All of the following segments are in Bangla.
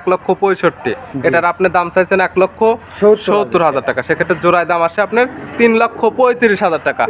এক লক্ষ পঁয়ষট্টি। এটার আপনি দাম চাইছেন এক লক্ষ সত্তর হাজার টাকা। সেক্ষেত্রে জোড়ায় দাম আসে আপনার তিন লক্ষ পঁয়ত্রিশ হাজার টাকা।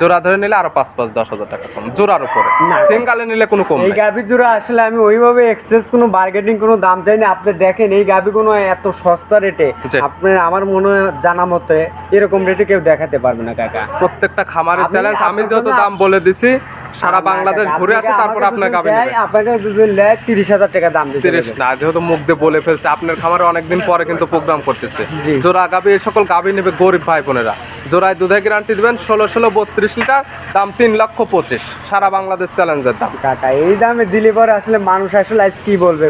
জোড়া ধরে নিলে আরও পাঁচ পাঁচ দশ হাজার টাকা কম। জোড়ার উপরে। সিঙ্গালে নিলে কোনো কম এই। গাভি জোড়া আসলে আমি ওইভাবে এক্সেস কোনো বার্গেটিং কোনো দাম চাই না। আপনি দেখেন এই গাভি কোনো এত সস্তা রেটে। আপনি আমার মনে হয় জানা মতে এরকম রেটে কেউ দেখাতে পারবে না কাকা। প্রত্যেকটা খামারের চ্যালেঞ্জ আমি যত দাম বলে দিছি সারা বাংলাদেশ ঘুরে আসে তারপর আপনার গাবি আপনাকে যদি নেয় তিরিশ হাজার টাকা দাম দিতে তিরিশ। না যেহেতু মুখ দিয়ে বলে ফেলছে আপনার খামারে অনেকদিন পরে কিন্তু প্রোগ্রাম করতেছে। জোড়া গাবি এই সকল গাবি নেবে গরিব ভাই বোনেরা জোড়ায় দুধে গ্যারান্টি দিবেন ষোলো ষোলো বত্রিশ লিটার দাম তিন লক্ষ পঁচিশ। সারা বাংলাদেশ চ্যালেঞ্জের দাম। কাকা এই দামে দিলে পরে আসলে মানুষ আসলে আজ কি বলবে?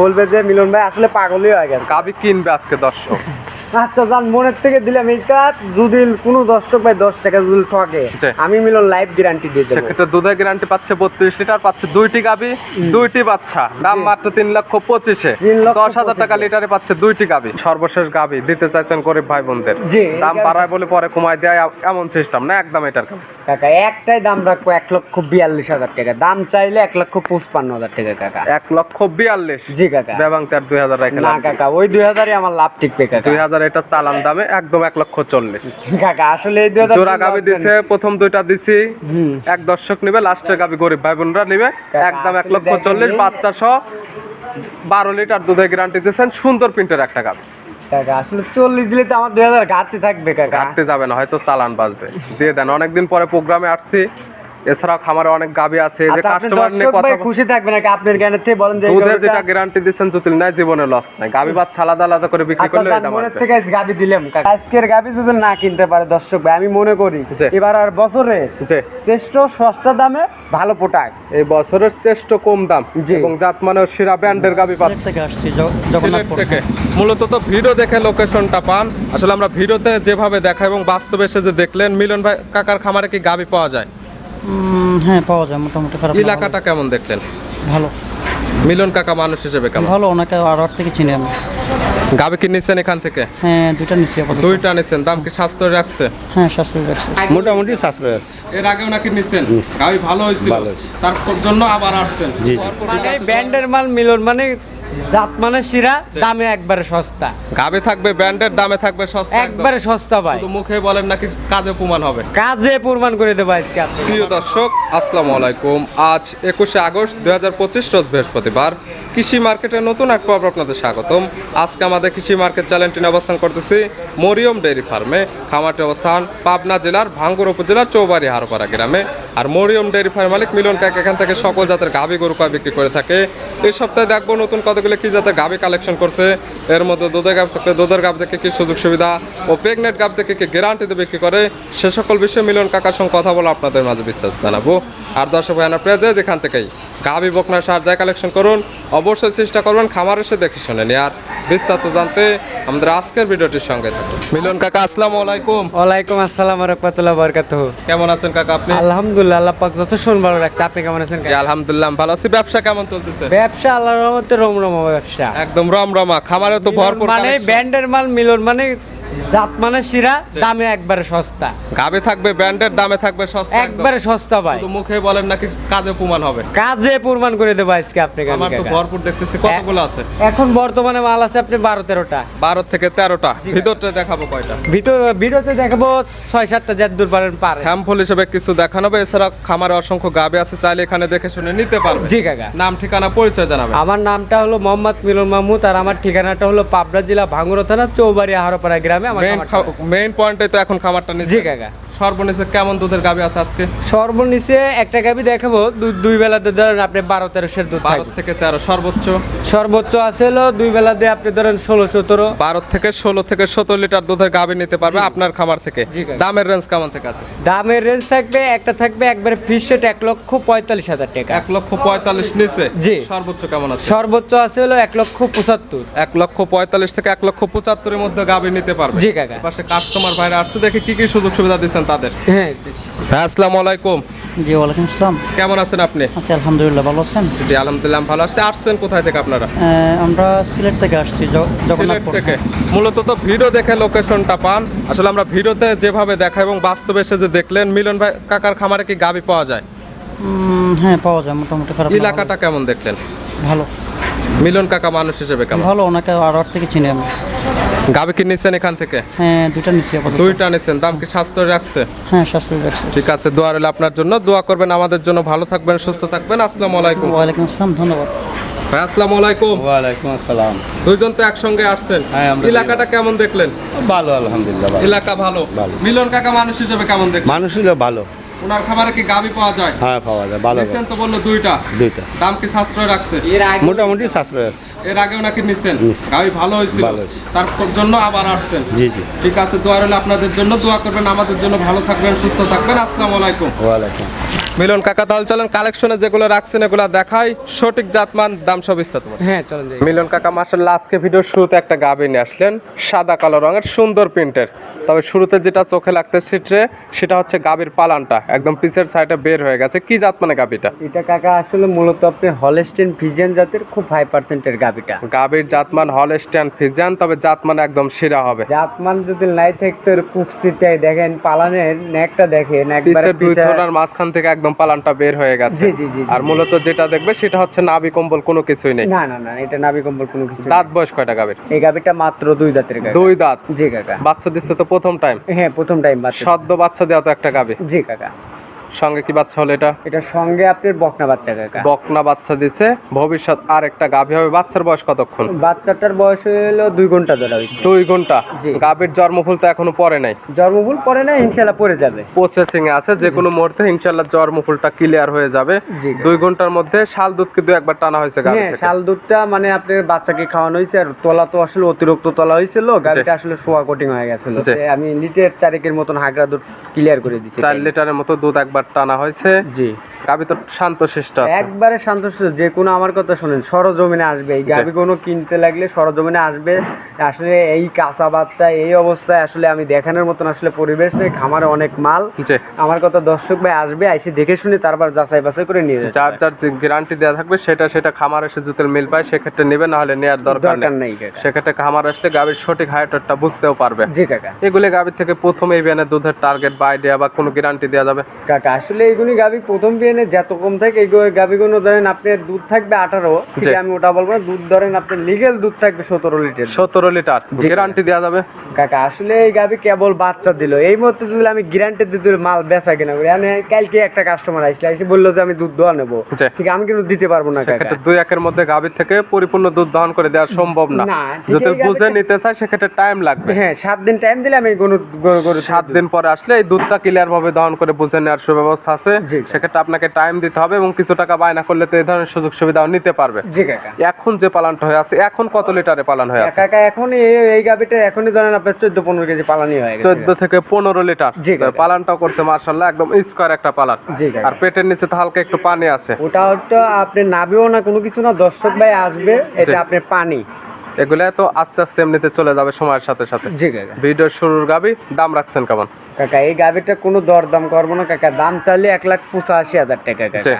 বলবে যে মিলন ভাই আসলে পাগলই হয়ে গেছে। গাবি কিনবে আজকে দর্শক। আচ্ছা যান মনের থেকে দিলাম যদি কোনো দর্শক ভাই দশ টাকা যদি ঠকে আমি মিলন লাইফ গ্যারান্টি দিয়ে দেবো। সেক্ষেত্রে দুধের গ্যারান্টি পাচ্ছে বত্রিশ লিটার পাচ্ছে দুইটি গাবি দুইটি বাচ্চা। দাম মাত্র তিন লক্ষ পঁচিশে। দশ হাজার টাকা লিটারে পাচ্ছে দুইটি গাবি। সর্বশেষ গাবি দিতে চাইছেন গরিব ভাই বোনদের দাম বাড়ায় বলে পরে কমায় দেয় এমন সিস্টেম না একদম এটার। কাকা একটাই দাম রাখব এক লক্ষ বিয়াল্লিশ হাজার টাকা। দাম চাইলে এক লক্ষ পঁচপান্ন হাজার টাকা কাকা। এক লক্ষ বিয়াল্লিশ। জি কাকা। বেবাং তার দুই হাজার না কাকা ওই দুই হাজারই আমার লাভ টিকবে কাকা। দুই হাজার এটা চালান দামে একদম এক লক্ষ চল্লিশ। কাকা আসলে এই দুই জোড়া গাবি দিছে প্রথম দুইটা দিছি। এক দর্শক নিবে লাস্টের গাবি গরিব ভাই বোনরা নিবে একদম এক লক্ষ চল্লিশ বাচ্চা সহ বারো লিটার দুধের গ্যারান্টি দিচ্ছেন সুন্দর প্রিন্টের একটা গাবি। আসলে চল্লিশ দিলে তো আমার দুই হাজার ঘাটতি থাকবে কাকা। কাটতে যাবে না হয়তো চালান বাজবে দিয়ে দেন অনেকদিন পরে প্রোগ্রামে আসছি। এছাড়াও খামারে অনেক গাবি আছে যে আচ্ছা, কাস্টমার নিয়ে কথা ভাই খুশি থাকবে নাকি আপনার জ্ঞানের থেকে বলেন যে দুধের যেটা গ্যারান্টি দিচ্ছেন জটিল নাই জীবনে লস নাই। গাবি বাচ্চা আলাদা আলাদা করে বিক্রি আচ্ছা, করলে এটা মারবে থেকে গাবি দিলাম আজকের গাবি যদি না কিনতে পারে দর্শক ভাই আমি মনে করি এবার আর বছরে যে শ্রেষ্ঠ সস্তা দামে ভালো পোটাক এই বছরের চেষ্ট কম দাম। এবং জাত মানের সেরা ব্র্যান্ডের গাবি পাচ্ছি। থেকে আসছি জগন্নাথপুর। থেকে। মূলত তো ভিডিও দেখে লোকেশনটা পান। আসলে আমরা ভিডিওতে যেভাবে দেখা এবং বাস্তবে এসে যে দেখলেন মিলন ভাই কাকার খামারে কি গাবি পাওয়া যায়? হ্যাঁ পাওয়া যায় মোটামুটি খারাপ এলাকাটা কেমন দেখলেন? ভালো। মিলন কাকা মানুষ হিসেবে কেমন? ভালো ওনাকে আর আর থেকে চিনি আমি। গাবি কি নিচ্ছেন এখান থেকে? হ্যাঁ দুইটা নিচ্ছি আপাতত। দুইটা নিচ্ছেন দাম কি স্বাস্থ্য রাখছে? হ্যাঁ শাশুড়ি রাখছি। মোটামুটি সাশ্রয় আছে। এর আগেও নাকি নিচ্ছেন গাবি ভালো হয়েছিল। ভালো হয়েছে। তার জন্য আবার আসছেন। জি। মানে ব্যান্ডের মাল মিলন মানে জাত মানে শিরা দামে একবারে সস্তা। গাবে থাকবে ব্র্যান্ডের দামে থাকবে সস্তা একবারে সস্তা ভাই। শুধু মুখে বলেন নাকি কাজে প্রমাণ হবে। কাজে প্রমাণ করে দেবো আজকে প্রিয় দর্শক আসসালামু আলাইকুম। আজ একুশে আগস্ট দুই হাজার পঁচিশ রোজ বৃহস্পতিবার। কৃষি মার্কেটের নতুন এক পর্ব আপনাদের স্বাগতম। আজকে আমাদের কৃষি মার্কেট চ্যানেলটি নিয়ে অবস্থান করতেছি মরিয়ম ডেয়ারি ফার্মে। খামারটি অবস্থান পাবনা জেলার ভাঙ্গুর উপজেলার চৌবাড়ি হারপাড়া গ্রামে। আর মরিয়ম ডেয়ারি ফার্ম মালিক মিলন কাক এখান থেকে সকল জাতের গাভী গরু কয় বিক্রি করে থাকে। এই সপ্তাহে দেখব নতুন কতগুলো কি জাতের গাভী কালেকশন করছে। এর মধ্যে দুধের গাভ থাকলে দুধের গাভ থেকে কি সুযোগ সুবিধা ও প্রেগনেন্ট গাভ থেকে কি গ্যারান্টিতে বিক্রি করে, সে সকল বিষয়ে মিলন কাকার সঙ্গে কথা বলে আপনাদের মাঝে বিশ্বাস জানাব। আর দর্শক ভাইনা প্রেজে যেখান থেকেই গাভী বকনা সার যায় কালেকশন করুন অবশ্যই চেষ্টা করবেন খামার এসে দেখে শুনে আর বিস্তারিত জানতে আমাদের আজকের ভিডিওটির সঙ্গে থাকুন। মিলন কাকা আসসালামু আলাইকুম। ওয়ালাইকুম আসসালাম রাহমাতুল্লাহ বারাকাতুহু। কেমন আছেন কাকা আপনি? আলহামদুলিল্লাহ আল্লাহ পাক যত শোন ভালো রাখছে। আপনি কেমন আছেন জি আলহামদুলিল্লাহ ভালো আছি। ব্যবসা কেমন চলতেছে? ব্যবসা আল্লাহর রহমতে রোম রোম ব্যবসা। একদম রমরমা খামারে তো ভরপুর মানে ব্যান্ডের মাল মিলন মানে জাত মানে শিরা দামে একবারে সস্তা। গাবে থাকবে ব্র্যান্ডের দামে থাকবে সস্তা একবারে সস্তা ভাই। শুধু মুখে বলেন নাকি কাজে প্রমাণ হবে? কাজে প্রমাণ করে দেবো আজকে আমার তো ভরপুর দেখতেছি কতগুলো আছে? এখন বর্তমানে মাল আছে আপনি বারো তেরোটা। বারো থেকে তেরোটা। ভিতরটা দেখাবো কয়টা? ভিতর ভিডিওতে দেখাবো ছয় সাতটা যার দূর পারেন পারে স্যাম্পল হিসেবে কিছু দেখানো হবে। এছাড়া খামারে অসংখ্য গাবে আছে চাইলে এখানে দেখে শুনে নিতে পারবে জি কাকা। নাম ঠিকানা পরিচয় জানাবে আমার নামটা হলো মোহাম্মদ মিলন মাহমুদ আর আমার ঠিকানাটা হলো পাবনা জেলা ভাঙ্গুরা থানা চৌবাড়ি আহারপাড়া গ্রামে। আমার মেইন পয়েন্টে তো এখন খামারটা জি নিচ্ছে কাকা। সর্বনিচে কেমন দুধের গাবি আছে আজকে? সর্বনিচে একটা গাবি দেখাবো। দুই বেলা দিয়ে ধরেন আপনি বারো তেরোশের দুধ বারো থেকে তেরো সর্বোচ্চ? সর্বোচ্চ আছে হলো দুই বেলা দিয়ে আপনি ধরেন ষোলো সতেরো। বারো থেকে ষোলো থেকে সতেরো লিটার দুধের গাবে নিতে পারবে আপনার খামার থেকে। দামের রেঞ্জ কেমন থেকে আছে? দামের রেঞ্জ থাকবে একটা থাকবে একবারে ফিস রেট এক লক্ষ পঁয়তাল্লিশ হাজার টাকা। এক লক্ষ পঁয়তাল্লিশ নিচে? জি। সর্বোচ্চ কেমন আছে? সর্বোচ্চ আছে হলো এক লক্ষ পঁচাত্তর। এক লক্ষ পঁয়তাল্লিশ থেকে এক লক্ষ পঁচাত্তরের মধ্যে গাবি নিতে পারবে। জি কাকা। পাশে কাস্টমার বাইরে আসছে দেখে কি কি সুযোগ সুবিধা দিচ্ছেন তাদের? হ্যাঁ হ্যাঁ আসসালামু আলাইকুম। জি ওয়ালাইকুম আসসালাম। কেমন আছেন আপনি? আছি আলহামদুলিল্লাহ ভালো আছেন? জি আলহামদুলিল্লাহ ভালো আছি। আসছেন কোথায় থেকে আপনারা? আমরা সিলেট থেকে আসছি জ- সিলেট জগন্নাথপুর। থেকে। মূলত তো ভিডিও দেখে লোকেশনটা পান। আসলে আমরা ভিডিওতে যেভাবে দেখা এবং বাস্তবে এসে যে দেখলেন মিলন ভাই কাকার খামারে কি গাবি পাওয়া যায়? হ্যাঁ পাওয়া যায় মোটামুটি খারাপ এলাকাটা কেমন দেখলেন? ভালো। মিলন কাকা মানুষ হিসেবে কেমন? ভালো ওনাকে আর থেকে চিনি আমি। গাবি কি নিচ্ছেন এখান থেকে? হ্যাঁ দুইটা নিচ্ছি আপাতত। দুইটা নিচ্ছেন দাম কি স্বাস্থ্য রাখছে? হ্যাঁ শাশুড়ি রাখছি। ঠিক আছে দোয়া রইল আপনার জন্য। দোয়া করবেন আমাদের জন্য। ভালো থাকবেন সুস্থ থাকবেন। আসসালামু আলাইকুম। ওয়ালাইকুম আসসালাম ধন্যবাদ। ভাই আসসালামু আলাইকুম। ওয়ালাইকুম আসসালাম। দুইজন তো একসঙ্গে আসছেন। হ্যাঁ, এলাকাটা কেমন দেখলেন? ভালো আলহামদুলিল্লাহ এলাকা ভালো। মিলন কাকা মানুষ হিসেবে কেমন দেখলেন? মানুষ ভালো। ওনার খাবারে কি গাবি পাওয়া যায়? হ্যাঁ পাওয়া যায় ভালো নিচ্ছেন তো বলল দুইটা। দুইটা। দাম কি সাশ্রয় রাখছে? এর আগে মোটামুটি সাশ্রয় আছে। এর আগেও নাকি নিচ্ছেন নিচ্ছি। গাবি ভালো হয়েছিল। ভালো তার জন্য আবার আসছেন। জি জি। ঠিক আছে দোয়া রইল আপনাদের জন্য। দোয়া করবেন আমাদের জন্য ভালো থাকবেন সুস্থ থাকবেন। আসসালামু আলাইকুম। ওয়ালাইকুম মিলন কাকা তাহলে চলেন। কালেকশনে যেগুলো রাখছেন এগুলো দেখাই। সঠিক জাতমান দাম সব বিস্তারিত। হ্যাঁ চলেন মিলন কাকা মাসাল্লাহ আজকে ভিডিও শুরুতে একটা গাবি নিয়ে আসলেন সাদা কালো রঙের সুন্দর প্রিন্টের। তবে শুরুতে যেটা চোখে লাগতে সেটা সেটা হচ্ছে গাবির পালানটা। একদম পিছের সাইডে বের হয়ে গেছে। কি জাত মানে গাবিটা এটা কাকা আসলে মূলত আপনি হলেস্টেন ফিজিয়ান জাতের খুব হাই পার্সেন্টের গাবিটা গাবির জাতমান হলস্টাইন ফিজান তবে জাতমান একদম শিরা হবে। জাতমান যদি নাই থাকতো কুকসিটাই দেখেন পালানের নেকটা দেখেন একবারে পিছের দুই পিছা- থোড়ার মাঝখান থেকে একদম পালানটা বের হয়ে গেছে। জি, জি, জি, জি। আর মূলত যেটা দেখবে সেটা হচ্ছে নাভি কম্বল কোনো কিছুই নেই। না না না এটা নাবি কম্বল কোনো কিছু না। দাঁত বয়স কয়টা গাবির এই গাবিটা মাত্র দুই দাঁতের গাবি দুই দাঁত? জি কাকা। বাচ্চা দিচ্ছে তো প্রথম টাইম হ্যাঁ প্রথম টাইম বাচ্চা সদ্য বাচ্চা দেওয়া তো একটা গাবে। জি কাকা। সঙ্গে কি বাচ্চা হলো এটা? এটা সঙ্গে আপনার বকনা বাচ্চা কাকা। বকনা বাচ্চা দিছে। ভবিষ্যৎ আর একটা গাভী হবে। বাচ্চার বয়স কতক্ষণ? বাচ্চাটার বয়স হলো দুই ঘণ্টা ধরে হয়েছে। দুই ঘণ্টা। গাভীর জন্মফুল তো এখনও পরে নাই? জন্মভুল পরে না ইনশাল্লাহ পরে যাবে। প্রসেসিং এ আছে। যে কোনো মুহূর্তে ইনশাল্লাহ জন্মফুলটা ক্লিয়ার হয়ে যাবে। দুই ঘণ্টার মধ্যে শাল দুধ কিন্তু একবার টানা হয়েছে গাভী হ্যাঁ থেকে। শাল দুধটা মানে আপনার বাচ্চাকে খাওয়ানো হয়েছে। আর তোলা তো আসলে অতিরিক্ত তোলা হয়েছিল। গাড়িটা আসলে সোয়া কোটিং হয়ে গেছিল। আমি লিটার চারেকের মতন হাগরা দুধ ক্লিয়ার করে দিচ্ছি চার লিটারের মতো দুধ একবার টানা হয়েছে। জি। গাভী তো শান্ত শিষ্ট একবারে শান্তশিষ্ট যে কোনো আমার কথা শোনেন সরজমিনে আসবে। এই গাভি কোনো কিনতে লাগলে সরজমিনে আসবে। আসলে এই কাঁচা বাচ্চা এই অবস্থায় আসলে আমি দেখানোর মতন আসলে পরিবেশ নেই খামারে অনেক মাল। আমার কথা দর্শক ভাই আসবে এসে দেখে শুনে তারপর যাচাই বাছাই করে নিয়ে যাবে। যার যার গ্যারান্টি দেওয়া থাকবে সেটা সেটা খামার এসে জুতের মিল পায় সেক্ষেত্রে নেবে না হলে নেওয়ার দরকার নেই সেক্ষেত্রে খামার আসলে গাভীর সঠিক হাইটটা বুঝতেও পারবে। জি কাকা। এগুলি গাভীর থেকে প্রথম এই দুধের টার্গেট বা আইডিয়া বা কোনো গ্যারান্টি দেওয়া যাবে। কাকা আসলে এইগুলি গাভি প্রথম বিয়ানে যত কম থাকে এই গাভিগুলো ধরেন আপনার দুধ থাকবে আঠারো ঠিক আমি ওটা বলব না দুধ ধরেন আপনার লিগেল দুধ থাকবে সতেরো লিটার। সতেরো লিটার। গ্যারান্টি দেওয়া যাবে? কাকা আসলে এই গাভি কেবল বাচ্চা দিল। এই মুহূর্তে যদি আমি গ্যারান্টি দিতে মাল বেচা কিনা করি। আমি কালকে একটা কাস্টমার আসলে এসে বলল যে আমি দুধ দোয়া নেব। ঠিক আমি কিন্তু দিতে পারব না কাকা। দুই একের মধ্যে গাভীর থেকে পরিপূর্ণ দুধ দহন করে দেওয়া সম্ভব না। যদি বুঝে নিতে চায় সেক্ষেত্রে টাইম লাগবে। হ্যাঁ সাত দিন টাইম দিলে আমি গরু সাত দিন পরে আসলে এই দুধটা ক্লিয়ার ভাবে দহন করে বুঝে নেওয়ার সুব্যবস্থা আছে সেক্ষেত্রে আপনাকে টাইম দিতে হবে এবং কিছু টাকা বায়না করলে তো এই ধরনের সুযোগ সুবিধাও নিতে পারবে। এখন যে পালনটা হয়ে আছে এখন কত লিটারে পালন হয়ে আছে? কাকা এখন এই- গাভিটা এখনই ধরেন আপনার চোদ্দ পনেরো কেজি পালানি হয়ে গেছে। চোদ্দ থেকে পনেরো লিটার। পালানটাও করছে মার্শাল্লাহ একদম স্কোয়ার একটা পালান। আর পেটের নিচে তো হালকা একটু পানি আছে। ওটা হচ্ছে আপনি নাবিও না কোনো কিছু না দর্শক ভাই আসবে এটা জি। আপনার পানি। এগুলা তো আস্তে আস্তে এমনিতে চলে যাবে সময়ের সাথে সাথে। জি কাকা। ভিডিওর শুরুর গাবি দাম রাখছেন কেমন? কাকা এই গাবিটা কোনো দরদাম করব না কাকা। দাম চাইলে এক লাখ পঁচাশি হাজার টাকা কাকা।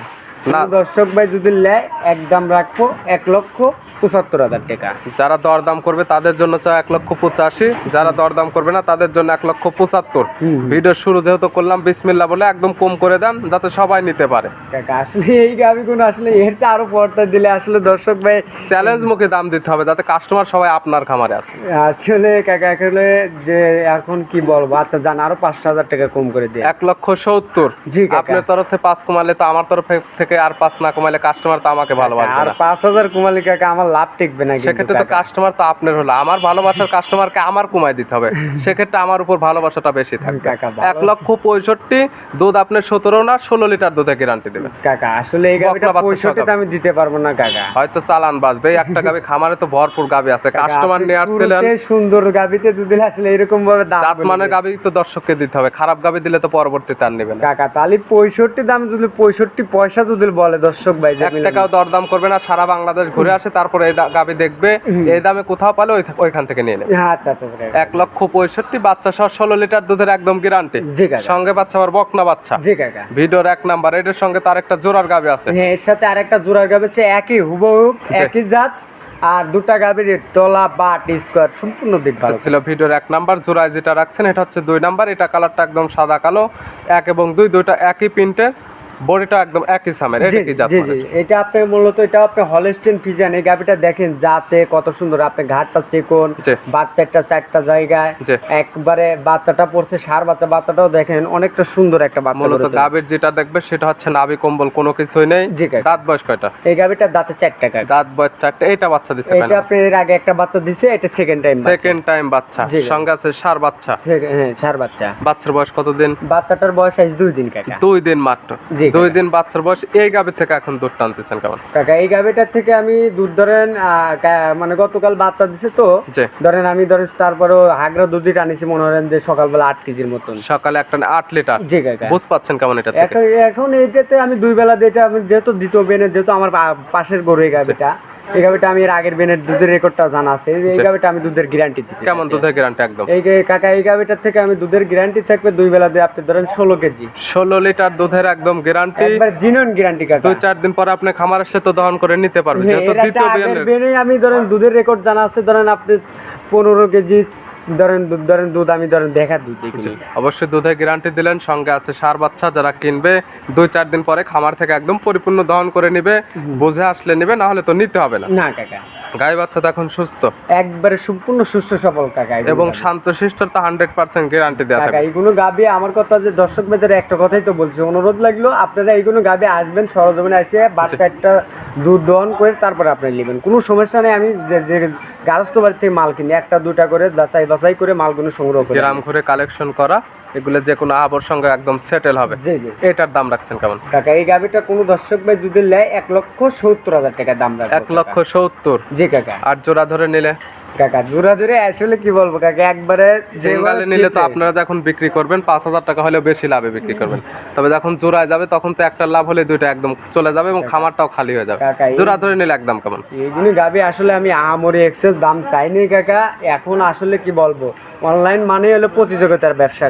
না। দর্শক ভাই যদি নেয় একদম রাখব এক লক্ষ পঁচাত্তর হাজার টাকা। যারা দরদাম করবে তাদের জন্য চাই এক লক্ষ পঁচাশি। যারা দরদাম করবে না তাদের জন্য এক লক্ষ পঁচাত্তর। হুম। ভিডিওর শুরু যেহেতু করলাম বিসমিল্লা বলে একদম কম করে দেন যাতে সবাই নিতে পারে। কাকা আসলে এই গাভিগুলো আসলে এর চেয়ে আরও পর্দা দিলে আসলে দর্শক ভাই চ্যালেঞ্জ মুখে দাম দিতে হবে যাতে কাস্টমার সবাই আপনার খামারে আসে। আসলে কাকা আসলে যে এখন কি বলব আচ্ছা জান আরও পাঁচটা হাজার টাকা কম করে দিয়ে এক লক্ষ সত্তর। জি, আপনার তরফ থেকে পাঁচ কমালে তো আমার তরফ থেকে আর পাঁচ না কমালে কাস্টমার তো আমাকে ভালোবাসবে আর পাঁচ হাজার কুমালি কাকা আমার লাভ টিকবে না সেক্ষেত্রে তো কাস্টমার তো আপনার হলো। আমার ভালোবাসার কাস্টমারকে আমার কমাই দিতে হবে। সেক্ষেত্রে আমার উপর ভালোবাসাটা বেশি থাকবে। এক লক্ষ পঁয়ষট্টি দুধ আপনার সতেরো না ষোলো লিটার দুধে গ্যারান্টি দেবে কাকা আসলে এই গাভিটা পঁয়ষট্টিতে আমি দিতে পারব না কাকা। হয়তো চালান বাজবে একটা গাবি খামারে তো ভরপুর গাবি আছে। কাস্টমার নিয়ে আসছিলেন। সুন্দর গাভিতে যদি আসলে এরকম ভাবে দাম দেয়। গাবি তো দর্শককে দিতে হবে। খারাপ গাবি দিলে তো পরবর্তীতে আর নেবে না। কাকা তাহলে পঁয়ষট্টি দাম যদি পঁয়ষট্টি পয়সা যদি বলে দর্শক ভাই এক টাকাও দরদাম করবে না সারা বাংলাদেশ ঘুরে আসে তারপরে এই গাবি দেখবে এই দামে কোথাও পালে ওইখান থেকে নিয়ে নেবে। হ্যাঁ আচ্ছা আচ্ছা এক লক্ষ পঁয়ষট্টি বাচ্চা সহ ষোলো লিটার দুধের একদম গ্যারান্টি সঙ্গে বাচ্চা আবার বকনা বাচ্চা। ভিডিওর এক নাম্বার এটার সঙ্গে তার একটা জোড়ার গাবি আছে। হ্যাঁ এর সাথে আরেকটা জোড়ার গাভি হচ্ছে একই হুবহু একই জাত আর দুটা গাভির তলা বাট স্কোয়ার সম্পূর্ণ দিক ভালো। ছিল ভিডিওর এক নাম্বার জোড়ায় যেটা রাখছেন এটা হচ্ছে দুই নাম্বার এটা কালারটা একদম সাদা কালো এক এবং দুই দুইটা একই প্রিন্টের বডিটা একদম একই সামের এটা কি জাত জি মানে? এটা আপনি মূলত এটা আপনি হলস্টেন ফিজান এই গাবিটা দেখেন যাতে কত সুন্দর আপনি ঘাটটা চেকন বাচ্চাটা চারটা জায়গায় একবারে বাচ্চাটা পড়ছে সার বাচ্চা বাচ্চাটাও দেখেন অনেকটা সুন্দর একটা বাচ্চা মূলত। গাভীর যেটা দেখবে সেটা হচ্ছে নাভি কম্বল কোনো কিছুই নেই। দাঁত বয়স কয়টা? এই গাবিটার দাঁতে চারটা কাকা দাঁত বয়স চারটে এটা বাচ্চা দিচ্ছে এটা আপনি এর আগে একটা বাচ্চা দিছে এটা সেকেন্ড টাইম সেকেন্ড টাইম বাচ্চা সঙ্গে আছে সার বাচ্চা। হ্যাঁ সার বাচ্চা। বাচ্চার বয়স কতদিন? বাচ্চাটার বয়স আজ দুই দিন কাকা। দুই দিন মাত্র। জি দুই দিন বাচ্চার বয়স এই গাবে থেকে এখন দুধ টানতেছেন কেমন? কাকা এই গাবিটার থেকে আমি দুধ ধরেন মানে গতকাল বাচ্চা দিছে তো ধরেন আমি ধরেন তারপরে হাগরা দুধ টানিছি মনে করেন যে সকালবেলা আট কেজির মতন। সকালে একটা আট লিটার? জি কাকা। বুঝ পাচ্ছেন কেমন এটা এখন এখন এইটাতে আমি দুই বেলা দিয়ে আমি যেহেতু দ্বিতীয় বেনে যেহেতু আমার পাশের গরু এই গাবিটা এই গাবিটা আমি এর আগের বেনের দুধের রেকর্ডটা জানা আছে। এই- গাবিটা আমি দুধের গ্যারান্টি দিচ্ছি কেমন দুধের গ্যারান্টি একদম? এই কাকা এই গাবিটার থেকে আমি দুধের গ্যারান্টি থাকবে দুই বেলা দিয়ে আপনি ধরেন ষোলো কেজি। ষোলো লিটার দুধের একদম গ্যারান্টি একবার জিনন গ্যারান্টি কাকা। দুই চার দিন পরে আপনি খামার আসলে তো দহন করে নিতে পারবেন। হ্যাঁ, যেহেতু দ্বিতীয় বেনে আমি ধরেন দুধের রেকর্ড জানা আছে ধরেন আপনি পনেরো কেজি ধরেন দুধ ধরেন দুধ আমি ধরেন দেখা দুধ এগুলি অবশ্যই দুধের গ্যারান্টি দিলেন সঙ্গে আছে সার বাচ্চা যারা কিনবে দুই চার দিন পরে খামার থেকে একদম পরিপূর্ণ দহন করে নিবে বুঝে আসলে নিবে না হলে তো নিতে হবে না। না কাকা। গাই বাচ্চা তো এখন সুস্থ। একবারে সম্পূর্ণ সুস্থ সফল কাকা এবং গাভী। শান্তশিষ্ট তো হান্ড্রেড পার্সেন্ট গ্যারান্টি দেওয়া কাকা এইগুলো গাবি আমার কথা যে দর্শক বেদের একটা কথাই তো বলছি অনুরোধ লাগল আপনারা এইগুলো গাবি আসবেন সরজমিনে এসে বাচ্চা একটা দুধ দহন করে তারপরে আপনি নেবেন। কোনো সমস্যা নেই আমি গারস্থ বাড়ি থেকে মাল কিনি একটা দুটা করে যাচাই বাছাই করে মালগুলো সংগ্রহ করে গ্রাম ঘুরে কালেকশন করা এগুলো যে কোনো আবর সঙ্গে একদম সেটেল হবে। জি জি। এটার দাম রাখছেন কেমন? কাকা এই গাবিটা কোনো দর্শক ভাই যদি নেয় এক লক্ষ সত্তর হাজার টাকা দাম রাখে এক লক্ষ সত্তর। জি কাকা। আর জোড়া ধরে নিলে? কাকা জোড়া জোরে আসলে কি বলব কাকা একবারে সিঙ্গালে নিলে তো আপনারা যখন বিক্রি করবেন পাঁচ হাজার টাকা হলেও বেশি লাভে বিক্রি করবেন। তবে যখন জোড়ায় যাবে তখন তো একটা লাভ হলে দুইটা একদম চলে যাবে এবং খামারটাও খালি হয়ে যাবে। জোড়া ধরে নিলে একদম কেমন? এইগুলি গাবি আসলে আমি আহামরি এক্সেস দাম চাইনি কাকা। এখন আসলে কি বলব অনলাইন মানে হলো প্রতিযোগিতার ব্যবসা।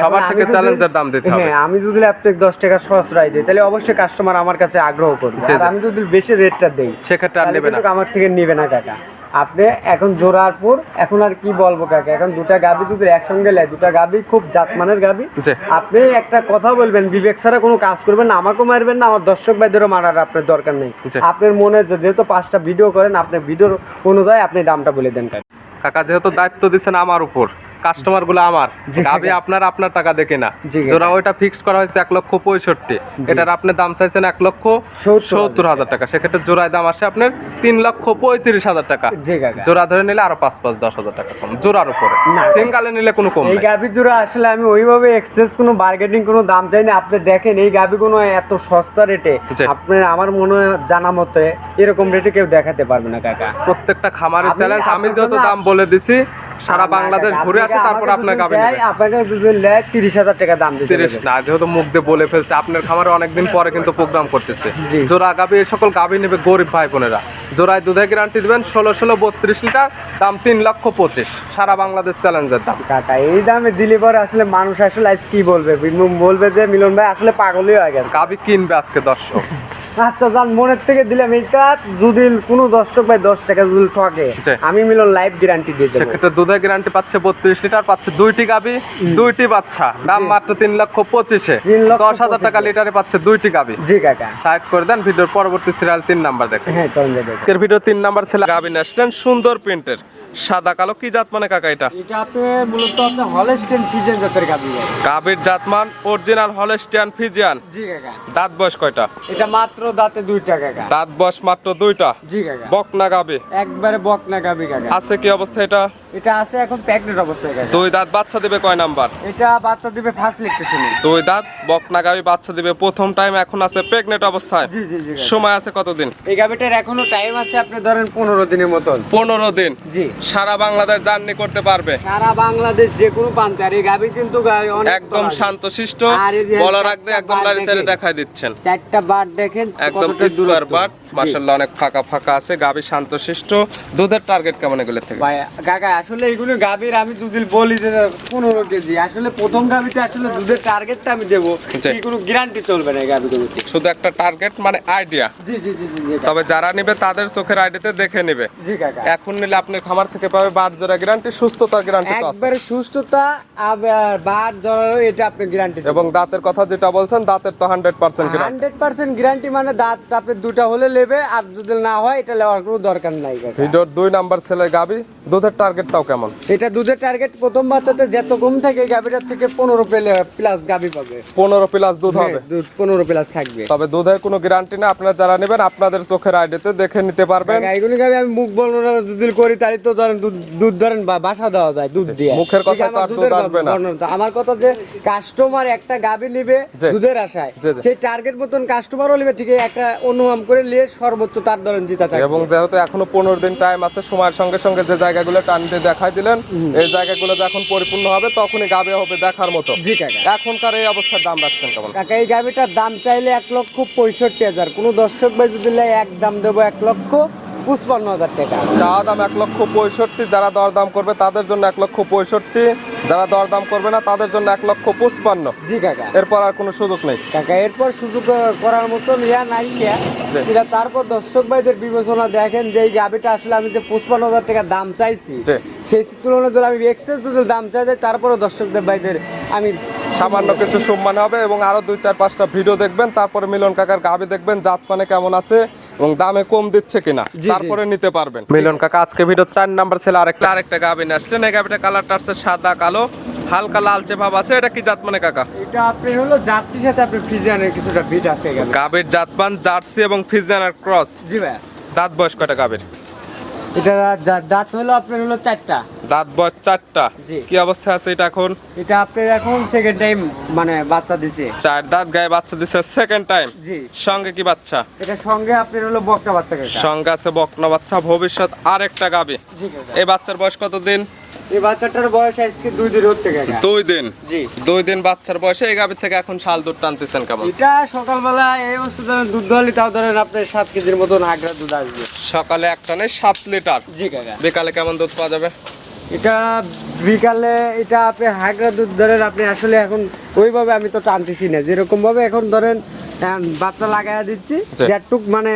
সবার থেকে চ্যালেঞ্জের দাম দিতে হবে। হ্যাঁ আমি যদি আপনাকে দশ টাকা সস্তায় দিই তাহলে অবশ্যই কাস্টমার আমার কাছে আগ্রহ করবে। আর আমি যদি বেশি রেটটা দেই সেক্ষেত্রে আর নেবে না। আমার থেকে নেবে না কাকা। আপনি এখন জোড়ার পর এখন আর কি বলব কাকা এখন দুটা গাবি যদি একসঙ্গে নেয় দুটা গাবি খুব জাতমানের গাবি আপনি একটা কথা বলবেন বিবেক ছাড়া কোনো কাজ করবেন না আমাকেও মারবেন না আমার দর্শক ভাইদেরও মারার আপনার দরকার নেই। আপনার মনে যে- যেহেতু পাঁচটা ভিডিও করেন আপনার ভিডিওর অনুযায়ী আপনি দামটা বলে দেন কাকা। কাকা যেহেতু দায়িত্ব দিচ্ছেন আমার উপর। কাস্টমারগুলো আমার। গাবি কাকা। আপনার আপনার টাকা দেখে না। জোড়া ওইটা ফিক্সড করা হয়েছে এক লক্ষ পঁয়ষট্টি। এটার আপনি দাম চাইছেন এক লক্ষ সত্তর হাজার টাকা। সেক্ষেত্রে জোড়ায় দাম আসে আপনার তিন লক্ষ পঁয়ত্রিশ হাজার টাকা। জোড়া ধরে নিলে আরও পাঁচ পাঁচ দশ হাজার টাকা কম। জোড়ার উপরে। সিঙ্গালে নিলে কোনো কম এই। গাভি জোড়া আসলে আমি ওইভাবে এক্সেস কোনো বার্গেটিং কোনো দাম চাই না। আপনি দেখেন এই গাভি কোনো এত সস্তা রেটে। আপনি আমার মনে হয় জানা মতে এরকম রেটে কেউ দেখাতে পারবে না কাকা। প্রত্যেকটা খামারের আমি চ্যালেঞ্জ আমি জন্য- দাম বলে দিছি সারা বাংলাদেশ ঘুরে আসে তারপর আপনার গাবে নেবে। আপনাকে তিরিশ হাজার টাকা দাম তিরিশ না যেহেতু মুখ দিয়ে বলে ফেলছে আপনার খামারে অনেকদিন পরে কিন্তু প্রোগ্রাম করতেছে। জোড়া গাবি এই সকল গাবি নেবে গরিব ভাই বোনেরা। জোড়ায় দুধে গ্যারান্টি দিবেন ষোলো ষোলো বত্রিশ লিটার দাম তিন লক্ষ পঁচিশ। সারা বাংলাদেশ চ্যালেঞ্জের দাম। কাকা এই দামে দিলে পরে আসলে মানুষ আসলে আজ কি বলবে? বলবে যে মিলন ভাই আসলে পাগলই হয়ে গেছে। গাবি কিনবে আজকে দর্শক। আচ্ছা যান মনের থেকে দিলাম এইটা যদি কোনো দর্শক ভাই দশ টাকা যদি ঠকে আমি মিলন লাইফ গ্যারান্টি দিয়ে দেবো। সেক্ষেত্রে দুধের গ্যারান্টি পাচ্ছে বত্রিশ লিটার পাচ্ছে দুইটি গাবি দুইটি বাচ্চা। দাম মাত্র তিন লক্ষ পঁচিশে। দশ হাজার টাকা লিটারে পাচ্ছে দুইটি গাবি। জি কাকা। সাইড করে দেন ভিডিওর পরবর্তী সিরিয়াল তিন নাম্বার দেখেন হ্যাঁ ভিডিও তিন নাম্বার ছিল গাবি আসলেন সুন্দর প্রিন্টের সাদা কালো কি জাত মানে কাকা এটা? এটা আপনি মূলত আপনি হলস্টেন ফিজিয়ান জাতের গাবি গাবির জাতমান অরিজিনাল হলস্টেন ফিজিয়ান জি কাকা। দাঁত বয়স কয়টা? এটা মাত্র দাঁতে দুইটা কাকা। দাঁত বয়স মাত্র দুইটা। জি কাকা। বকনা গাবি একবারে বকনা গাবি কাকা। আছে কি অবস্থা এটা? এটা আছে এখন প্যাকেট অবস্থায় কাকা দুই দাঁত বাচ্চা দিবে কয় নাম্বার? এটা বাচ্চা দিবে ফার্স্ট লিখতেছে নি দুই দাঁত বকনা গাবি বাচ্চা দিবে প্রথম টাইম এখন আছে প্রেগনেন্ট অবস্থায়। জি জি জি সময় আছে কতদিন? এই গাবিটার এখনও টাইম আছে আপনি ধরেন পনেরো দিনের মতন। পনেরো দিন। জি। সারা বাংলাদেশ জার্নি করতে পারবে। সারা বাংলাদেশ যে কোনো প্রান্তে। আর এই গাবি কিন্তু একদম। শান্তশিষ্ট একটা আগে একদম বার লাড়ি দেখেন। দেখাই দিচ্ছেন। চারটা বার দেখেন একদম স্কোয়ার। বাট মার্শাল্লাহ অনেক ফাঁকা ফাঁকা আছে। গাবি শান্তশিষ্ট দুধের টার্গেট কেমন এগুলো থেকে? ভাই কাকা আসলে এগুলো গাভীর আমি যদি বলি যে পনেরো কেজি। আসলে প্রথম গাভীতে আসলে দুধের টার্গেটটা আমি দেবো। কোনো গ্যারান্টি চলবে না গাভীগুলোতে শুধু একটা টার্গেট মানে আইডিয়া জি জি জি জি তবে যারা নেবে তাদের চোখের আইডিতে দেখে নেবে। জি কাকা। এখন নিলে আপনার খামার থেকে পাবে বার জোড়া গ্যারান্টি সুস্থতার গ্যারান্টি তো একবারে সুস্থতা আবার বার জ্বরেরও এটা আপনি গ্যারান্টি এবং দাঁতের কথা যেটা বলছেন দাঁতের তো hundred percent guarantee hundred percent guarantee মানে দাঁত আপনি দুটা হলে নেবে আর যদি না হয় এটা নেওয়ার কোনো দরকার নাই কাকা। ভিডিওর দুই নাম্বার ছেলের গাবি দুধের টার্গেটটাও কেমন? এটা দুধের টার্গেট প্রথম বাচ্চাতে যত কম থাকে গাভীটার থেকে পনেরো প্লাস গাভী পাবে। পনেরো প্লাস দুধ হবে। হ্যাঁ, দুধ পনেরো প্লাস থাকবে। তবে দুধের কোনো গ্যারান্টি না আপনারা যারা নেবেন আপনাদের চোখের আইডিতে দেখে নিতে পারবেন। গাইগুলি গাভী আমি মুখ বলব না দুধ করি তাই তো ধরেন দুধ ধরেন বা বাসা দেওয়া যায় দুধ দিয়ে। মুখের কথায় তো আর দুধ আসবে না। আমার কথা যে কাস্টমার একটা গাভী নিবে। দুধের আশায়। সেই টার্গেট মতন কাস্টমারও নিবে ঠিক একটা অনুমান করে নিয়ে সর্বোচ্চ তার ধরেন জিতা থাকবে এবং যেহেতু এখনও পনেরো দিন টাইম আছে সময়ের সঙ্গে সঙ্গে যে জায়গাগুলো টান দিয়ে দেখাই দিলেন এই জায়গাগুলো যখন পরিপূর্ণ হবে তখনই গাবে হবে দেখার মতো। জি কাকা। এখনকার এই অবস্থার দাম রাখছেন কেমন? কাকা এই গাবিটার দাম চাইলে এক লক্ষ পঁয়ষট্টি হাজার। কোনো দর্শক ভাই যদি এক দাম দেবো এক লক্ষ। পঁচপান্ন হাজার টাকা। চা দাম এক লক্ষ পঁয়ষট্টি যারা দরদাম করবে তাদের জন্য এক লক্ষ পঁয়ষট্টি যারা দরদাম করবে না তাদের জন্য এক লক্ষ পঁচপান্ন। জি কাকা। এরপর আর কোনো সুযোগ নেই। কাকা এরপর সুযোগ করার মতন ইয়া নাই ইয়া। তারপর দর্শক ভাইদের বিবেচনা দেখেন যে এই গাভিটা আসলে আমি যে পঁচপান্ন হাজার টাকা দাম চাইছি। সেই তুলনায় যদি আমি এক্সেস দুধের দাম চাই দেয় তারপরে দর্শকদের ভাইদের আমি সামান্য কিছু সম্মান হবে এবং আরও দুই চার পাঁচটা ভিডিও দেখবেন তারপরে মিলন কাকার গাবি দেখবেন জাত মানে কেমন আছে এবং দামে কম দিচ্ছে কিনা। তারপরে নিতে পারবেন। মিলন কাকা আজকে ভিডিও চার নাম্বার ছেলে আরেকটা। আরেকটা গাবিন আসলে না এই গাবিটা কালারটা আসছে সাদা কালো হালকা লালচে ভাব আছে এটা কি জাত মানে কাকা? এটা আপনার হলো জার্সি সাথে আপনি ফিজিয়ানের কিছুটা বিট আছে গাবের গাবির জাতমান জার্সি এবং ফিজিয়ানার ক্রস জি ভাই দাঁত বয়স কয়টা গাবির এটা দাঁত হলো আপনার হলো চারটা। দাঁত বয়স চারটা। জি। কি অবস্থা আছে এটা এখন? এটা আপনার এখন সেকেন্ড টাইম মানে বাচ্চা দিছে। চার দাঁত গায়ে বাচ্চা দিচ্ছে সেকেন্ড টাইম জি। সঙ্গে কি বাচ্চা? এটা সঙ্গে আপনার হলো বকনা বাচ্চা সঙ্গে আছে বকনা বাচ্চা ভবিষ্যৎ আরেকটা গাবি। এই বাচ্চার বয়স কত দিন এই বাচ্চাটার বয়স আজকে দুই দিন হচ্ছে কাকা দুই দিন? জি। দুই দিন বাচ্চার বয়সে এই গাভি থেকে এখন শাল দুধ টানতেছেন কেমন? এটা সকালবেলা এই অবস্থা দুধ দোয়ালি তাও ধরেন আপনার সাত কেজির মতন আগ্রা দুধ আসবে। সকালে এক টানে সাত লিটার। জি কাকা। বিকালে কেমন দুধ পাওয়া যাবে? এটা বিকালে এটা আপনি হাগরা দুধ ধরেন আপনি আসলে এখন ওইভাবে আমি তো টানতেছি না। যেরকম ভাবে এখন ধরেন বাচ্চা লাগাইয়া দিচ্ছি। যেটুক মানে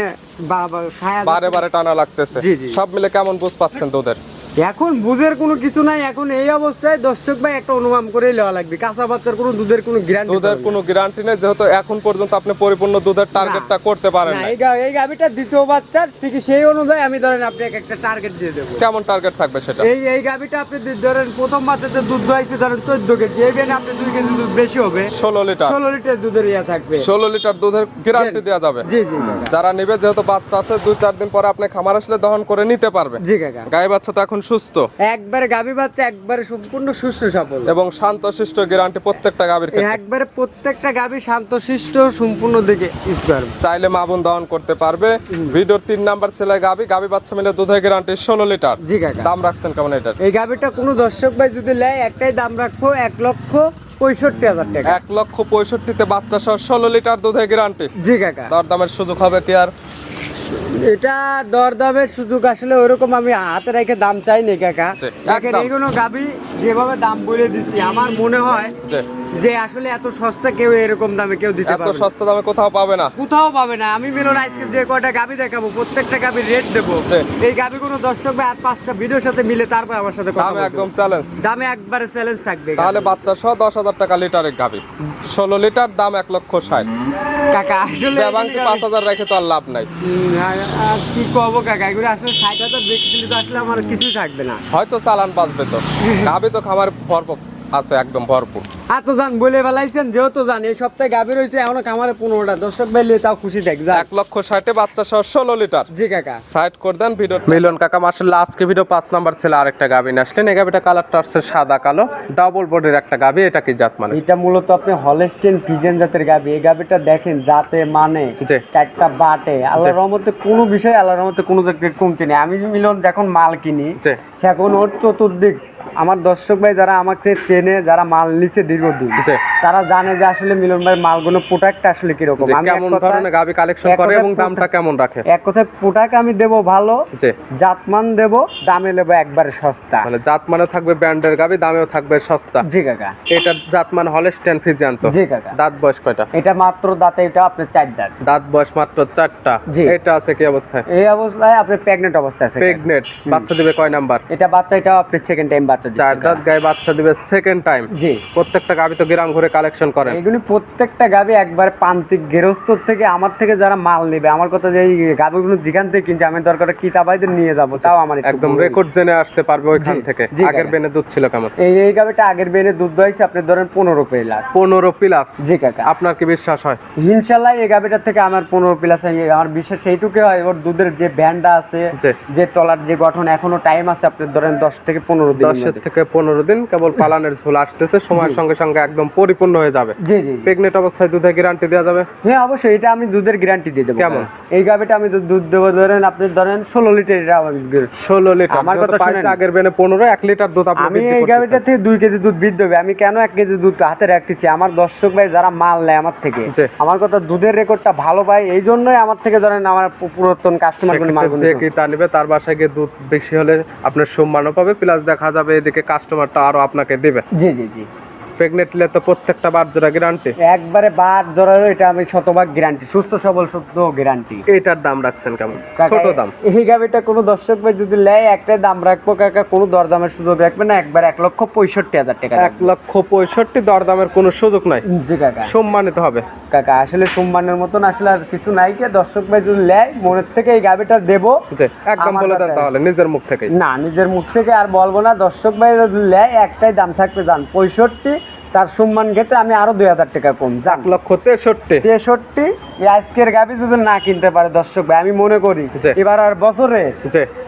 বারে বারে টানা লাগতেছে। সব মিলে কেমন বুঝ পাচ্ছেন দুধের? এখন বুঝের কোনো কিছু নাই এখন এই অবস্থায় দর্শক ভাই একটা অনুমান করেই নেওয়া লাগবে। কাঁচা বাচ্চার কোনো দুধের কোনো গ্যারান্টি দুধের কোনো গ্যারান্টি নেই যেহেতু এখন পর্যন্ত আপনি পরিপূর্ণ দুধের টার্গেটটা করতে পারেন না এই গা- এই গাভিটা দ্বিতীয় বাচ্চার ঠিকই সেই অনুযায়ী আমি ধরেন আপনাকে একটা টার্গেট দিয়ে দেবো। কেমন টার্গেট থাকবে সেটা? এই এই গাভিটা আপনি ধরেন প্রথম বাচ্চাতে দুধ দোয়াইছে ধরেন চোদ্দ কেজি এই বেনে আপনি দুই কেজি দুধ বেশি হবে। ষোলো লিটার। ষোলো লিটার দুধের ইয়া থাকবে। ষোলো লিটার দুধের গ্যারান্টি দেওয়া যাবে। জি জি যারা নেবে যেহেতু বাচ্চা আছে দুই চার দিন পরে আপনি খামার আসলে দহন করে নিতে পারবে। জি কাকা। গায়ে বাচ্চা তো এখন সুস্থ। একবারে গাভী বাচ্চা একবারে সম্পূর্ণ সুস্থ সফল। এবং শান্তশিষ্ট গ্যারান্টি প্রত্যেকটা গাভীর একবারে প্রত্যেকটা গাভী শান্তশিষ্ট সম্পূর্ণ দিকে চাইলে মাবুন দহন করতে পারবে। ভিডিওর তিন নাম্বার ছেলে গাবি গাবি বাচ্চা মিলে দুধের গ্যারান্টি ষোলো লিটার। জি কাকা। দাম রাখছেন কেমন এটার? এই গাভীটা কোনো দর্শক ভাই যদি নেয় একটাই দাম রাখব এক লক্ষ পঁয়ষট্টি হাজার টাকা। এক লক্ষ পঁয়ষট্টিতে বাচ্চা সহ ষোলো লিটার দুধের গ্যারান্টি জি কাকা। দর দামের সুযোগ হবে কি আর? এটা দরদামের সুযোগ আসলে ওইরকম আমি হাতে রেখে দাম চাই নি কাকা। জি, দেখেন কোনো এইগুলো যেভাবে দাম বলে দিছি আমার মনে হয় যে আসলে এত সস্তা কেউ এরকম দামে কেউ দিতে এত পারবে না। সস্তা দামে কোথাও পাবে না। কোথাও পাবে না। আমি মিলন আজকে যে কয়টা গাবি দেখাবো প্রত্যেকটা গাবির রেট দেবো। জি। এই গাবি কোনো দর্শক ভাই আর পাঁচটা ভিডিওর সাথে মিলে তারপর আমার সাথে কথা দামে বলবে। একদম চ্যালেঞ্জ দামে একবারে চ্যালেঞ্জ থাকবে তাহলে বাচ্চা সহ দশ হাজার টাকা লিটারের গাবি। ষোলো লিটার দাম এক লক্ষ ষাট। কাকা আসলে ব্যাংকে পাঁচ হাজার রেখে তো আর লাভ নাই। আর- আর কি কব কাকা? এগুলো আসলে ষাট হাজার বিক্রি তো আসলে আমার কিছুই থাকবে না। হয়তো চালান বাঁচবে তো। গাবি তো খামার ভরপুর। আছে একদম ভরপুর। আচ্ছা জান বলে বেলাইছেন যেহেতু জান এই সপ্তাহে গাভী রয়েছে এখনও খামারে পনেরোটা। দর্শক ভাই তাও খুশি দেখ যা এক লক্ষ ষাটে বাচ্চা সহ ষোলো লিটার। জি কাকা। সাইড করে দেন ভিডিও মিলন কাকা মাসাল্লাহ আজকে ভিডিও পাঁচ নাম্বার ছিল আরেকটা গাবি নিয়ে আসলেন। এই গাবিটা কালারটা আসছে সাদা কালো। ডাবল বডির একটা গাবি এটা কি জাত মানে? এটা মূলত আপনি হলেস্টেন ফিজেন জাতের গাভী। এই গাভীটা দেখেন জাতে মানে। একটা বাটে। আল্লাহর রহমতে কোনো বিষয় আল্লাহর রহমতে কোনো জায়গায় কমতি নেই। আমি মিলন যখন মাল কিনি। এখন ওর চতুর্দিক আমার দর্শক ভাই যারা আমাকে চেনে যারা মাল নিছে দীর্ঘদিন তারা জানে যে আসলে মিলন ভাই মালগুলো প্রোডাক্ট আসলে কীরকম। আমি কেমন ধরনের গাবি কালেকশন করে এবং দামটা কেমন রাখে? এক কথায় প্রোডাক্ট আমি দেব ভালো জাতমান দেব দামে নেব একবারে সস্তা। মানে জাত মানে থাকবে ব্র্যান্ডের গাবি দামেও থাকবে সস্তা। জি কাকা। এটা জাত মানে হলে স্ট্যান্ড ফিজিয়ান তো? জি কাকা। দাঁত বয়স কয়টা? এটা মাত্র দাঁতে এটা আপনি চার দাঁত। দাঁত বয়স মাত্র চারটা। এটা আছে কি অবস্থায়? এই অবস্থায় আপনি প্রেগনেন্ট অবস্থায় আছে কাকা। প্রেগনেট বাচ্চা দিবে কয় নাম্বার? এটা বাচ্চা এটা আপনার সেকেন্ড টাইম বাচ্চা চার দাঁত গায়ে বাচ্চা দিবে সেকেন্ড টাইম জি। প্রত্যেকটা গাবি তো গ্রাম ঘুরে কালেকশন করেন এগুলি প্রত্যেকটা গাবি একবার প্রান্তিক গৃহস্থ থেকে আমার থেকে যারা মাল নেবে। আমার কথা যে এই গাবিগুলো যেখান থেকে কিনছে আমি দরকার কিতাবাইদের নিয়ে যাব। তাও আমার একদম রেকর্ড জেনে আসতে পারবে ওইখান থেকে। আগের বেনে দুধ ছিল কেমন এই এই গাবিটা আগের বেনে দুধ দইছে আপনি ধরেন পনেরো প্লাস। পনেরো প্লাস। জি কাকা। আপনার কি বিশ্বাস হয়? ইনশাল্লাহ এই গাবিটার থেকে আমার পনেরো প্লাস আমার বিশ্বাস সেইটুকু হয়। ওর দুধের যে ব্যান্ডটা আছে যে তলার যে গঠন এখনও টাইম আছে আপনি ধরেন দশ থেকে পনেরো দিন দশের থেকে পনেরো দিন কেবল পালানের ঝোল আসতেছে সময়ের সঙ্গে সঙ্গে একদম পরিপূর্ণ হয়ে যাবে। জি জি জি। প্রেগনেন্ট অবস্থায় দুধে গ্যারান্টি দেওয়া যাবে? হ্যাঁ অবশ্যই এটা আমি দুধের গ্যারান্টি দিয়ে দেবো। কেমন? এই গাবিটা আমি দুধ দেবো ধরেন আপনি ধরেন ষোলো লিটার ষোলো লিটার আমার কথা শুনেন। আগের বেনে পনেরো এক লিটার দুধ আমি এই। গাবিটা থেকে দুই কেজি দুধ বৃদ্ধ হবে। আমি কেন এক কেজি দুধ হাতে রাখতেছি? আমার দর্শক ভাই যারা মাল নেয় আমার থেকে আমার কথা দুধের রেকর্ডটা ভালো পাই এই জন্যই আমার থেকে ধরেন আমার পুরাতন কাস্টমারগুলো তা নিবে তার বাসায় গিয়ে দুধ বেশি হলে আপনার সম্মানও পাবে প্লাস দেখা যাবে এদিকে কাস্টমারটা আরও আপনাকে দিবে। জি জি জি। প্রেগনেন্ট নিলে তো প্রত্যেকটা বার জোড়া গ্যারান্টি একবারে বার জোড়ারও এটা আমি শতভাগ গ্যারান্টি সুস্থ সবল শুদ্ধ গ্যারান্টি এইটার দাম রাখছেন কেমন? ছোট দাম। এই গাবিটা কোনো দর্শক ভাই যদি নেয় একটাই দাম রাখব কাকা কোনো দরদামের সুযোগ রাখবে না একবার এক লক্ষ পঁয়ষট্টি হাজার টাকা এক লক্ষ পঁয়ষট্টি দরদামের কোনো সুযোগ নাই। জি কাকা। সম্মানিত হবে। কাকা আসলে সম্মানের মতন আসলে আর কিছু নাই কে। দর্শক ভাই যদি লেয় মনের থেকে এই গাবিটা দেবো। একদম বলে দেন তাহলে নিজের মুখ থেকে না নিজের মুখ থেকে আর বলব না। দর্শক ভাই যদি লেয় একটাই দাম থাকবে যান পঁয়ষট্টি। তার সম্মান ক্ষেত্রে আমি আরও দুই হাজার টাকা কম এক লক্ষ তেষট্টি। তেষট্টি আজকের গাবি যদি না কিনতে পারে দর্শক ভাই আমি মনে করি এবার আর বছরে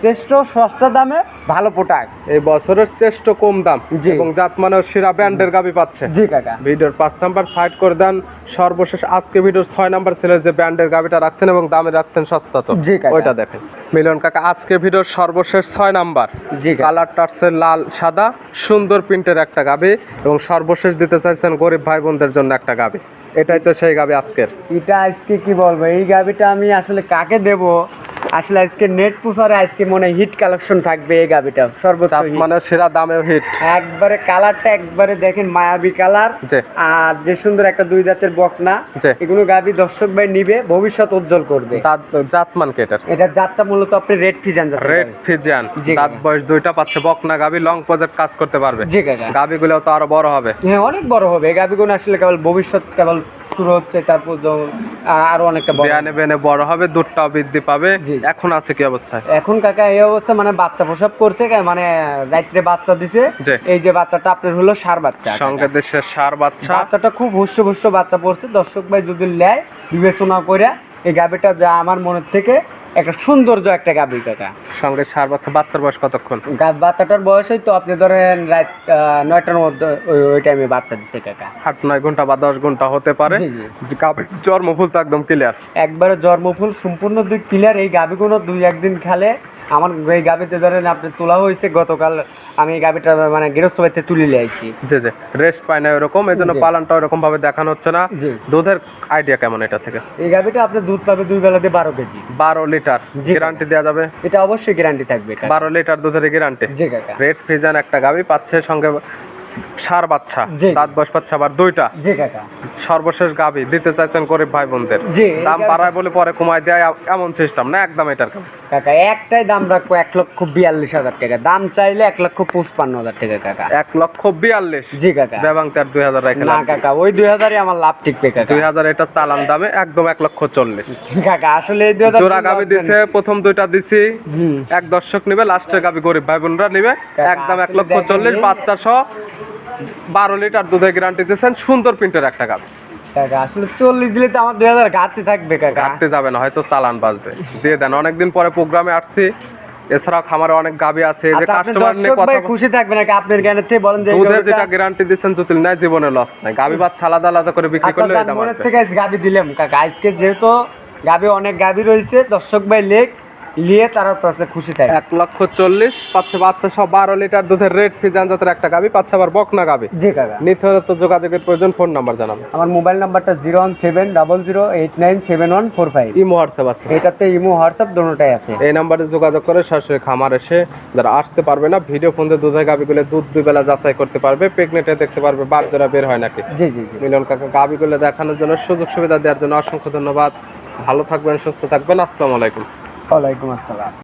শ্রেষ্ঠ সস্তা দামে ভালো পোটাক এই বছরের চেষ্ট কম দাম। এবং জাত মানের সেরা ব্র্যান্ডের গাবি পাচ্ছে। জি কাকা। ভিডিওর পাঁচ নাম্বার সাইড করে দেন। সর্বশেষ আজকে ভিডিওর ছয় নাম্বার ছেলের যে ব্র্যান্ডের গাবিটা রাখছেন এবং দামে রাখছেন সস্তা তো। জি কাকা। ওইটা দেখেন। মিলন কাকা আজকে ভিডিওর সর্বশেষ ছয় নাম্বার। জি কাকা। কালার টার্সের লাল সাদা সুন্দর প্রিন্টের একটা গাবি এবং সর্বশেষ দিতে চাইছেন গরিব ভাই বোনদের জন্য একটা গাবি। এটাই তো সেই গাবি আজকের। এটা আজকে কি বলব? এই গাবিটা আমি আসলে কাকে দেব? আসলে আজকে নেট পুষারে আজকে মনে হিট কালেকশন থাকবে এই গাবিটা। সর্বোচ্চ জাত। মানের সেরা দামেও হিট একবারে কালারটা একবারে দেখেন মায়াবী কালার। আর যে সুন্দর একটা দুই জাতের বকনা। এগুলো গাবি দর্শক ভাই নিবে ভবিষ্যৎ উজ্জ্বল করবে। জাতমান কেটার এটা জাতটা মূলত আপনি রেড ফিজান রেড ফিজিয়ান জি দাঁত বয়স দুইটা পাচ্ছে বকনা গাবি লং প্রজেক্ট কাজ করতে পারবে। জি গাবিগুলো তো আরও বড় হবে। হ্যাঁ অনেক বড় হবে। গাবিগুলো আসলে কেবল ভবিষ্যৎ কেবল শুরু হচ্ছে তারপর যখন আরও অনেকটা বড়। বেয়ানে বেয়ানে বড় হবে দুধটাও বৃদ্ধি পাবে। এখন আছে কি অবস্থায় এখন কাকা এই অবস্থা মানে বাচ্চা প্রসব করছে মানে রাত্রে বাচ্চা দিছে। এই যে বাচ্চাটা আপনার হলো সার বাচ্চা সংকেত দেশের সার বাচ্চা। বাচ্চাটা খুব হুস্য হুস্য বাচ্চা পড়ছে। দর্শক ভাই যদি নেয় বিবেচনা করে এই গাবিটা যা আমার মনের থেকে একটা সৌন্দর্য একটা গাবি কাকা। সঙ্গে সার বাচ্চা বাচ্চার বয়স কতক্ষণ? বাচ্চাটার বয়সই তো আপনি ধরেন রাত নয়টার মধ্যে ওই ওই টাইমে বাচ্চা দিচ্ছে কাকা। আট নয় ঘণ্টা বা দশ ঘণ্টা হতে পারে। গাভীর জন্মফুল তো একদম ক্লিয়ার একবারে জন্মফুল সম্পূর্ণ দুই ক্লিয়ার এই গাবিগুলো দুই একদিন খেলে। আমার এই গাবিতে ধরেন আপনি তোলা হয়েছে গতকাল আমি এই গাবিটা মানে গৃহস্থ বাড়িতে তুলে নিয়ে আইছি জি জি। রেস্ট পায় না এরকম এই জন্য পালনটা ওরকম ভাবে দেখানো হচ্ছে না। দুধের আইডিয়া কেমন এটা থেকে? এই গাবিটা আপনি দুধ পাবে দুই বেলাতে বারো কেজি। বারো লিটার জি। গ্যারান্টি দেওয়া যাবে? এটা অবশ্যই গ্যারান্টি থাকবে বারো লিটার দুধের গ্যারান্টি জি কাকা। রেড ফিজান একটা গাবি পাচ্ছে সঙ্গে সার বাচ্চা দাঁত বয়স আবার দুইটা। জি কাকা। সর্বশেষ গাবি দিতে চাইছেন গরিব ভাই বোনদের দাম বাড়ায় বলে পরে কমায় দেয় এমন সিস্টেম না একদম এটার কাকা একটাই দাম রাখব এক লক্ষ বিয়াল্লিশ হাজার টাকা। দাম চাইলে এক লক্ষ পঁচপান্ন হাজার টাকা কাকা। এক লক্ষ বিয়াল্লিশ? জি কাকা। তার দুই হাজার রেখে না কাকা ওই দুই হাজারই আমার লাভ টিকবে কাকা। দুই হাজার এটা চালান দামে একদম এক লক্ষ চল্লিশ। কাকা আসলে এই দুই হাজার জোড়া গাবি দিছে প্রথম দুইটা দিছি। এক দর্শক নিবে লাস্টের গাবি গরিব ভাই বোনরা নিবে একদম এক লক্ষ চল্লিশ বাচ্চা সহ বারো লিটার দুধের গ্যারান্টি দিচ্ছেন সুন্দর প্রিন্টের একটা গাবি আসলে চল্লিশ দিলে তো আমার দুই হাজার ঘাটতি থাকবে যাবে না হয়তো চালান বাজবে দিয়ে দেন অনেকদিন পরে প্রোগ্রামে আসছি এছাড়াও খামারে অনেক গাবি আছে যে আচ্ছা, কাস্টমার নিয়ে দর্শক কথা খুশি থাকবে নাকি? আপনার জ্ঞানের থেকে বলেন যে দুধের যেটা গ্যারান্টি জটিল নাই জীবনে লস নাই। গাবি বাচ্চা আলাদা আলাদা করে বিক্রি করলে আপনার এটা মারবে থেকে গাবি দিলাম। কাকা আজকে যেহেতু গাবি অনেক গাবি রয়েছে দর্শক ভাই লেখ নিয়ে তারা তাতে খুশি থাকে এক লক্ষ চল্লিশ পাচ্ছে বাচ্চা সব বারো লিটার দুধের রেড ফিজান জাতের একটা গাবি পাচ্ছে আবার বকনা গাবি। জি কাকা। নিতে হলে তো যোগাযোগের প্রয়োজন ফোন নাম্বার জানাবেন আমার মোবাইল নাম্বারটা zero one seven double zero eight nine seven one four five. Imo WhatsApp আছে। এটাতে ইমো হোয়াটসঅ্যাপ দুটোটাই আছে। এই নাম্বারে যোগাযোগ করে সরাসরি খামার এসে যারা আসতে পারবে না ভিডিও ফোন দিয়ে দুধের গাবিগুলো দুধ দুই বেলা যাচাই করতে পারবে প্রেগনেটে দেখতে পারবে বার জোড়া বের হয় নাকি। জি জি জি। মিলন কাকা গাবিগুলো দেখানোর জন্য সুযোগ সুবিধা দেওয়ার জন্য অসংখ্য ধন্যবাদ। ভালো থাকবেন সুস্থ থাকবেন আসসালামু আলাইকুম। ওয়ালাইকুম আসসালাম।